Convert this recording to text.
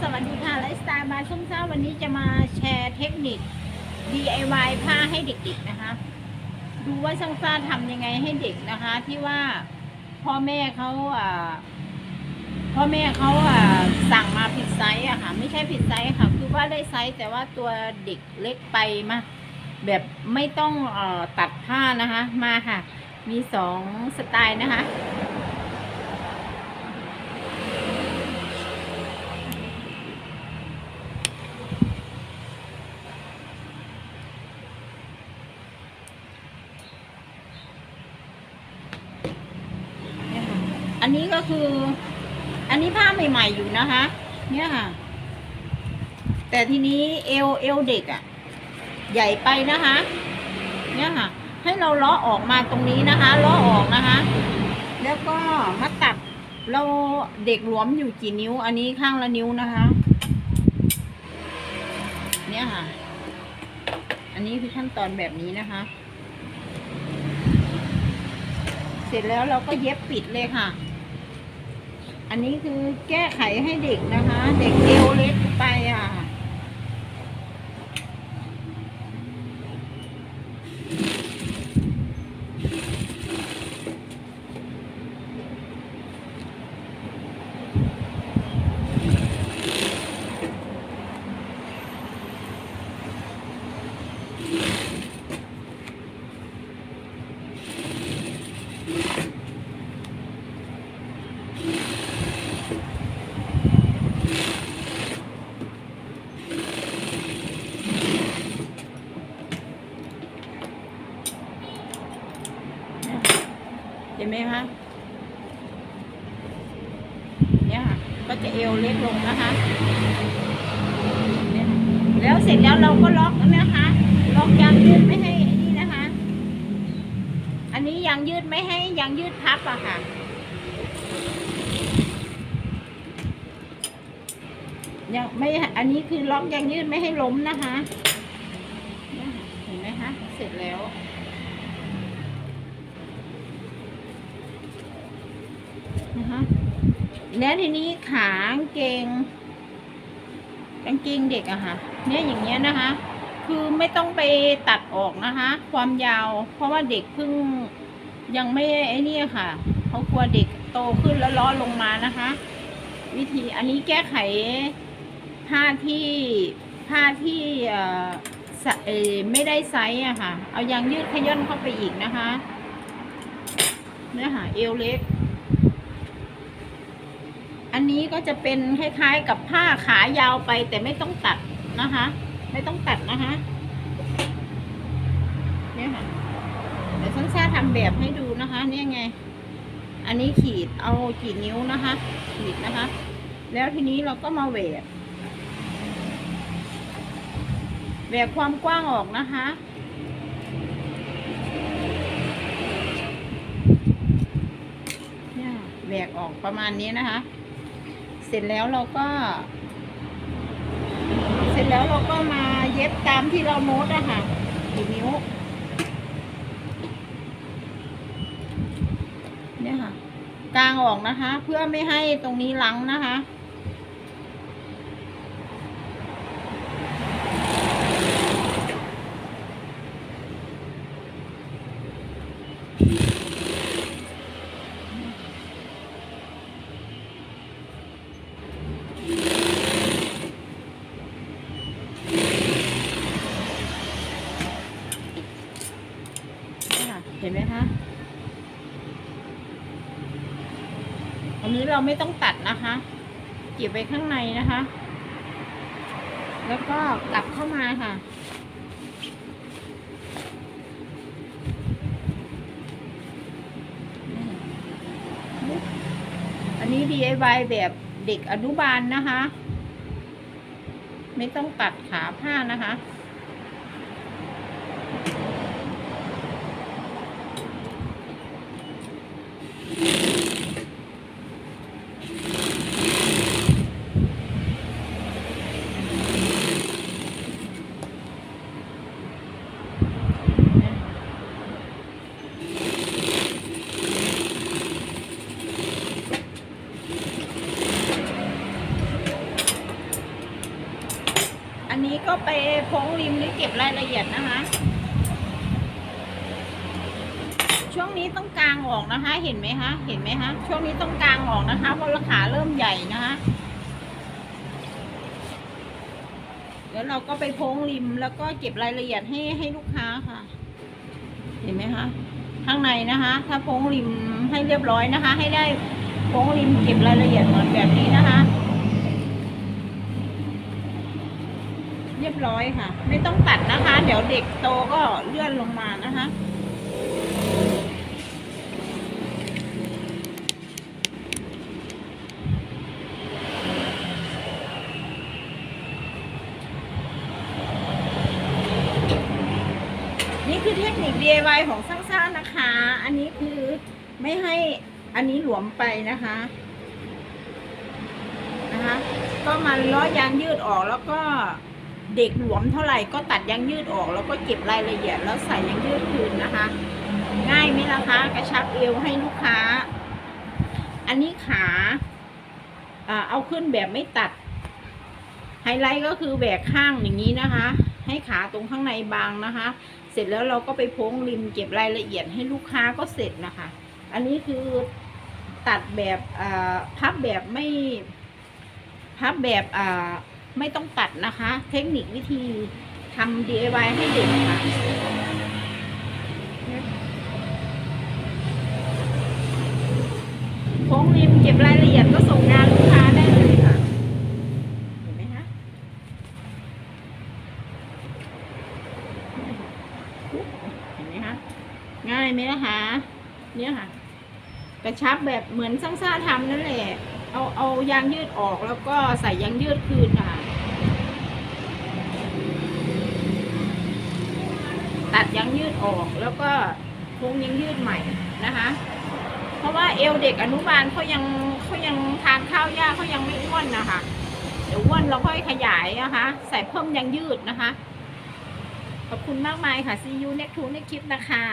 สวัสดีค่ะไลฟ์สไตล์บาชุ่มเช้าวันนี้จะมาแชร์เทคนิค DIY ผ้าให้เด็กๆนะคะ ดูว่าช่างซ่าทำยังไงให้เด็กนะคะ ที่ว่าพ่อแม่เขาอ่าพ่อแม่เขาอ่าสั่งมาผิดไซส์อะค่ะ ไม่ใช่ผิดไซส์ค่ะ คือว่าได้ไซส์แต่ว่าตัวเด็กเล็กไปมาแบบไม่ต้องเอ่อตัดผ้านะคะ มาค่ะ มีสองสไตล์นะคะ เนี่ยค่ะ อันนี้ก็คือ อันนี้ผ้าใหม่ๆอยู่นะคะ เนี่ยค่ะ แต่ทีนี้เอวเอวเด็กอะ่ะ ใหญ่ไปนะคะ เนี่ยค่ะ ให้เราลาะออกมาตรงนี้นะคะลาะออกนะคะ แล้วก็มาตัดเราเด็กหลวมอยู่กี่นิ้ว อันนี้ข้างละนิ้วนะคะ เนี่ยค่ะ อันนี้คือขั้นตอนแบบนี้นะคะ เสร็จแล้วเราก็เย็บปิดเลยค่ะ อันนี้คือแก้ไขให้เด็กนะคะ เด็กเอวเล็กไปอะ เห็นไหมคะเนี่ยค่ะก็จะเอวเล็กลงนะคะแล้วเสร็จแล้วเราก็ล็อกนะคะล็อกยางยืดไม่ให้อ้นี่นะคะ อันนี้ยางยืดไม่ให้ยางยืดพับอะค่ะยังไม่อันนี้คือล็อกยางยืดไม่ให้ล้มนะคะเห็นไหมคะเสร็จแล้ว นะคะแล้วทีนี้ขากางเกงกางเกงเด็กอะค่ะ เนี่ยอย่างเงี้ยนะคะ คือไม่ต้องไปตัดออกนะคะ ความยาว เพราะว่าเด็กเพิ่งยังไม่ไอ้นี่ค่ะเขากลัวเด็กโตขึ้นแล้วล้อลงมานะคะ วิธีอันนี้แก้ไขผ้าที่ผ้าที่ไม่ได้ไซส์อะค่ะ เอายางยืดขย่อนเข้าไปอีกนะคะ เนี่ยค่ะเอวเล็ก นี้ก็จะเป็นคล้ายๆกับผ้าขายาวไปแต่ไม่ต้องตัดนะคะ ไม่ต้องตัดนะคะเนี่ยค่ะเดี๋ยวสั้นซ่าทำแบบให้ดูนะคะ เนี่ยไง อันนี้ขีดเอากี่นิ้วนะคะ ขีดนะคะ แล้วทีนี้เราก็มาแหวกแหวกความกว้างออกนะคะเนี่ยแหวกออกประมาณนี้นะคะ เสร็จแล้วเราก็ เสร็จแล้วเราก็มาเย็บตามที่เราโน้ตอะค่ะกี่นิ้วเนี่ยค่ะกลางออกนะคะ เพื่อไม่ให้ตรงนี้ลังนะคะ เนี่ยค่ะเห็น ไหมคะอันนี้เราไม่ต้องตัดนะคะเก็บไว้ข้างในนะคะ แล้วก็กลับเข้ามาค่ะ อันนี้ DIY แบบเด็กอนุบาลนะคะ ไม่ต้องตัดขาผ้านะคะ เอันนี้ก็ไปโพ้งริมหรือเก็บรายละเอียดนะคะ ช่วงนี้ต้องกลางออกนะคะ เห็นไหมคะเห็นไหมคะช่วงนี้ต้องกลางออกนะคะเพราะราคาเริ่มใหญ่นะคะเดี๋ยวเราก็ไปโพ้งริมแล้วก็เก็บรายละเอียดให้ให้ลูกค้าค่ะ เห็นไหมคะข้างในนะคะ ถ้าโพ้งริมให้เรียบร้อยนะคะ ให้ได้โพ้งริมเก็บรายละเอียดเหมือนแบบนี้นะคะ เรียบร้อยค่ะ ไม่ต้องตัดนะคะ เดี๋ยวเด็กโตก็เลื่อนลงมานะคะนี่คือเทคนิค DIY ของสร้างซ่านนะคะ อันนี้คือไม่ให้อันนี้หลวมไปนะคะ นะคะ ก็มาล้อยางยืดออกแล้วก็ เด็กหลวมเท่าไหร่ก็ตัดยางยืดออก แล้วก็เก็บรายละเอียดแล้วใส่ยางยืดคืนนะคะ ง่ายไหมล่ะคะ กระชับเอวให้ลูกค้า อันนี้ขาเอาขึ้นแบบไม่ตัด ไฮไลท์ก็คือแหวกข้างอย่างนี้นะคะ ให้ขาตรงข้างในบางนะคะ เสร็จแล้วเราก็ไปโพ้งริมเก็บรายละเอียดให้ลูกค้าก็เสร็จนะคะ อันนี้คือตัดแบบพับแบบไม่พับแบบ ไม่ต้องตัดนะคะ เทคนิควิธีทำ DIY ให้เด็กค่ะโค้งริมเก็บรายละเอียดก็ส่งงานลูกค้าได้เลยค่ะเห็นไหมคะเห็นไหมคะง่ายไหมนะคะเนี่ยค่ะกระชับแบบเหมือนสร้างซ่าทำนั่นแหละ เอาเอายางยืดออกแล้วก็ใส่ยางยืดคืนค่ะตัดยางยืดออกแล้วก็พงยางยืดใหม่นะคะ เพราะว่าเอวเด็กอนุบาลเขายังเขายังทานข้าวยากเขายังไม่อ้วนนะคะเดี๋ยวอ้วนเราค่อยขยายนะคะ ใส่เพิ่มยางยืดนะคะ ขอบคุณมากมายค่ะ see you next to next คลิปนะคะ